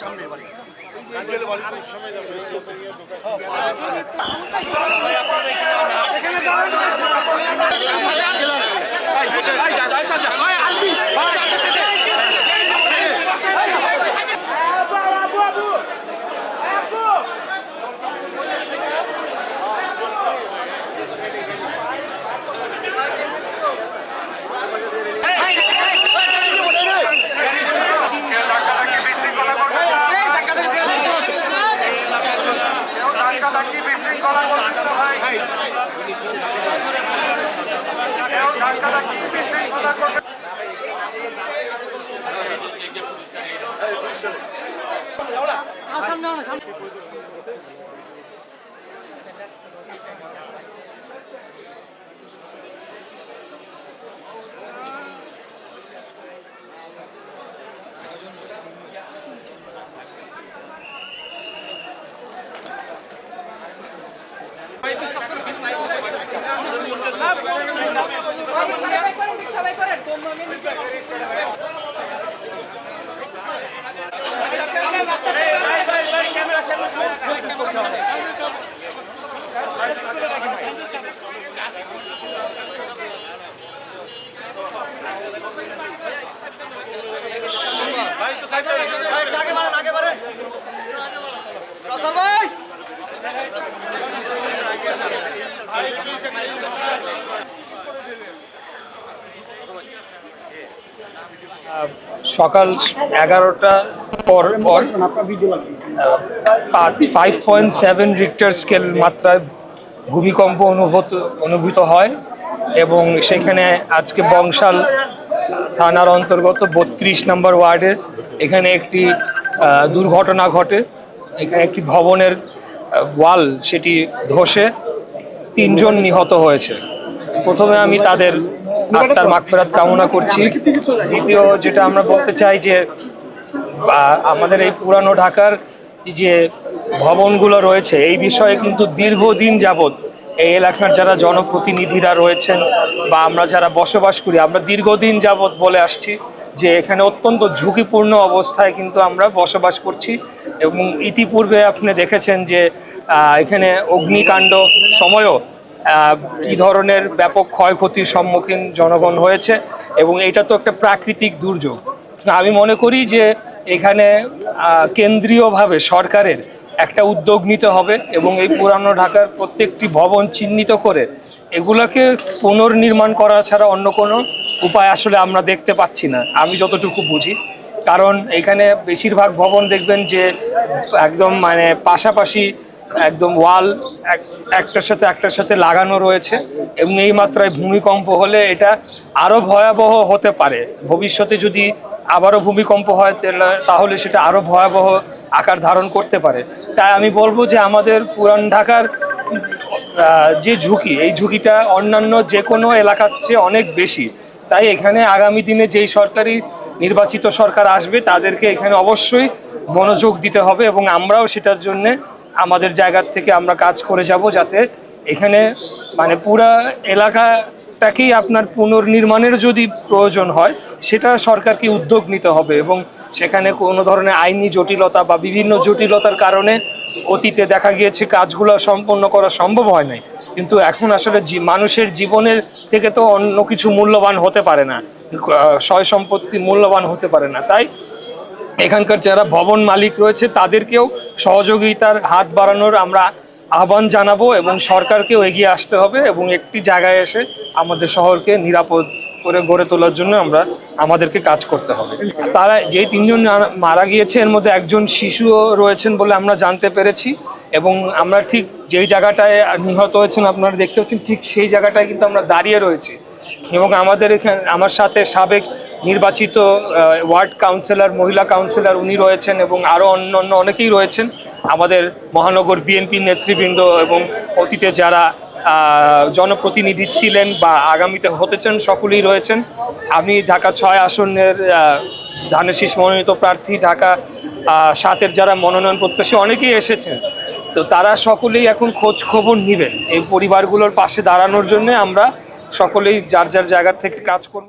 সামনে বাড়ি। এখানে স্থানীয় স্থানীয় পথচারী কোথায় এই সামনে বাড়ি গেলে বাড়ি তো সময় যাবে সকাল এগারোটা পর পর five point seven Richter scale মাত্রায় ভূমিকম্প অনুভূত অনুভূত হয় এবং সেখানে আজকে বংশাল থানার অন্তর্গত বত্রিশ নম্বর ওয়ার্ডে এখানে একটি দুর্ঘটনা ঘটে। এখানে একটি ভবনের ওয়াল সেটি ধসে তিনজন নিহত হয়েছে। প্রথমে আমি তাদের আত্মার মাগফেরাত কামনা করছি। দ্বিতীয় যেটা আমরা বলতে চাই যে আমাদের এই পুরানো ঢাকার যে ভবনগুলো রয়েছে এই বিষয়ে কিন্তু দীর্ঘদিন যাবৎ এই এলাকার যারা জনপ্রতিনিধিরা রয়েছেন বা আমরা যারা বসবাস করি আমরা দীর্ঘদিন যাবৎ বলে আসছি যে এখানে অত্যন্ত ঝুঁকিপূর্ণ অবস্থায় কিন্তু আমরা বসবাস করছি এবং ইতিপূর্বে আপনি দেখেছেন যে এখানে অগ্নিকাণ্ড সময়ও কি ধরনের ব্যাপক ক্ষয়ক্ষতির সম্মুখীন জনগণ হয়েছে এবং এটা তো একটা প্রাকৃতিক দুর্যোগ। আমি মনে করি যে এখানে কেন্দ্রীয়ভাবে সরকারের একটা উদ্যোগ নিতে হবে এবং এই পুরানো ঢাকার প্রত্যেকটি ভবন চিহ্নিত করে এগুলোকে পুনর্নির্মাণ করা ছাড়া অন্য কোনো উপায় আসলে আমরা দেখতে পাচ্ছি না। আমি যতটুকু বুঝি। কারণ এখানে বেশিরভাগ ভবন দেখবেন যে একদম মানে পাশাপাশি একদম ওয়াল একটার সাথে একটার সাথে লাগানো রয়েছে এবং এই মাত্রায় ভূমিকম্প হলে এটা আরও ভয়াবহ হতে পারে। ভবিষ্যতে যদি আবারও ভূমিকম্প হয়, তাহলে- সেটা আরও ভয়াবহ আকার ধারণ করতে পারে। তাই আমি বলব যে আমাদের পুরান ঢাকার যে ঝুঁকি, এই ঝুঁকিটা অন্যান্য যে কোনো এলাকার চেয়ে অনেক বেশি। তাই এখানে আগামী দিনে যেই সরকারি নির্বাচিত সরকার আসবে, তাদেরকে এখানে অবশ্যই মনোযোগ দিতে হবে এবং আমরাও সেটার জন্যে আমাদের জায়গার থেকে আমরা কাজ করে যাব যাতে এখানে মানে পুরা এলাকাটাকেই আপনার পুনর্নির্মাণের যদি প্রয়োজন হয়, সেটা সরকারকে উদ্যোগ নিতে হবে এবং সেখানে কোনো ধরনের আইনি জটিলতা বা বিভিন্ন জটিলতার কারণে অতীতে দেখা গিয়েছে কাজগুলো সম্পন্ন করা সম্ভব হয় নাই। কিন্তু এখন আসলে মানুষের জীবনের থেকে তো অন্য কিছু মূল্যবান হতে পারে না। সয় সম্পত্তি মূল্যবান হতে পারে না। তাই এখানকার যারা ভবন মালিক রয়েছে, তাদেরকেও সহযোগিতার হাত বাড়ানোর আমরা আহ্বান জানাব এবং সরকারকেও এগিয়ে আসতে হবে এবং একটি জায়গায় এসে আমাদের শহরকে নিরাপদ করে গড়ে তোলার জন্য আমরা আমাদেরকে কাজ করতে হবে। তারা যেই তিনজন মারা গিয়েছে, এর মধ্যে একজন শিশুও রয়েছেন বলে আমরা জানতে পেরেছি এবং আমরা ঠিক যেই জায়গাটায় নিহত হয়েছেন আপনারা দেখতে পাচ্ছেন, ঠিক সেই জায়গাটায় কিন্তু আমরা দাঁড়িয়ে রয়েছি এবং আমাদের এখানে, আমার সাথে সাবেক নির্বাচিত ওয়ার্ড কাউন্সিলর, মহিলা কাউন্সিলর উনি রয়েছেন এবং আরও অন্য অন্য অনেকেই রয়েছেন। আমাদের মহানগর বিএনপি নেতৃবৃন্দ এবং অতীতে যারা জনপ্রতিনিধি ছিলেন বা আগামীতে হতে চান সকলেই রয়েছেন। আমি ঢাকা ছয় আসনের শীষ মনোনীত প্রার্থী, ঢাকা সাতের যারা মনোনয়ন প্রত্যাশী অনেকেই এসেছেন। তো তারা সকলেই এখন খোঁজ খবর নেবেন। এই পরিবারগুলোর পাশে দাঁড়ানোর জন্য আমরা সকলেই যার যার জায়গা থেকে কাজ করব।